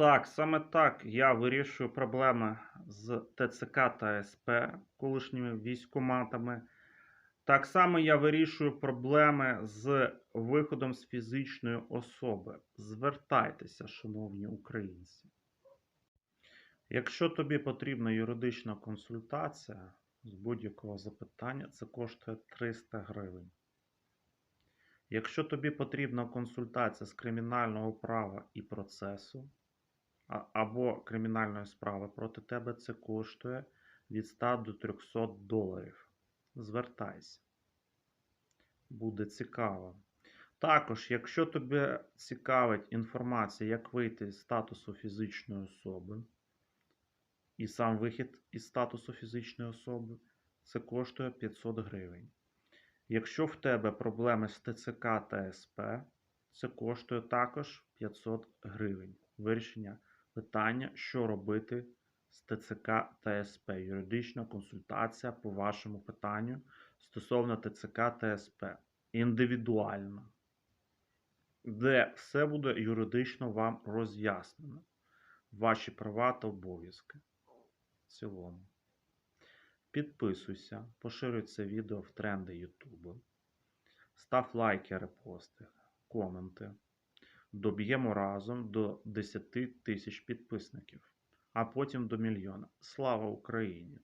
Так, саме так я вирішую проблеми з ТЦК та СП, колишніми військоматами. Так само я вирішую проблеми з виходом з фізичної особи. Звертайтеся, шановні українці. Якщо тобі потрібна юридична консультація з будь-якого запитання, це коштує 300 гривень. Якщо тобі потрібна консультація з кримінального права і процесу, або кримінальної справи проти тебе, це коштує від 100 до 300 доларів. Звертайся. Буде цікаво. Також, якщо тебе цікавить інформація, як вийти з статусу фізичної особи, і сам вихід із статусу фізичної особи, це коштує 500 гривень. Якщо в тебе проблеми з ТЦК та СП, це коштує також 500 гривень. Вирішення питання, що робити з ТЦК та СП. Юридична консультація по вашому питанню стосовно ТЦК та СП. Індивідуально. Де все буде юридично вам роз'яснено. Ваші права та обов'язки. В цілому. Підписуйся, поширюй це відео в тренди Ютубу. Став лайки, репости, коменти. Доб'ємо разом до 10 тисяч підписників, а потім до мільйона. Слава Україні!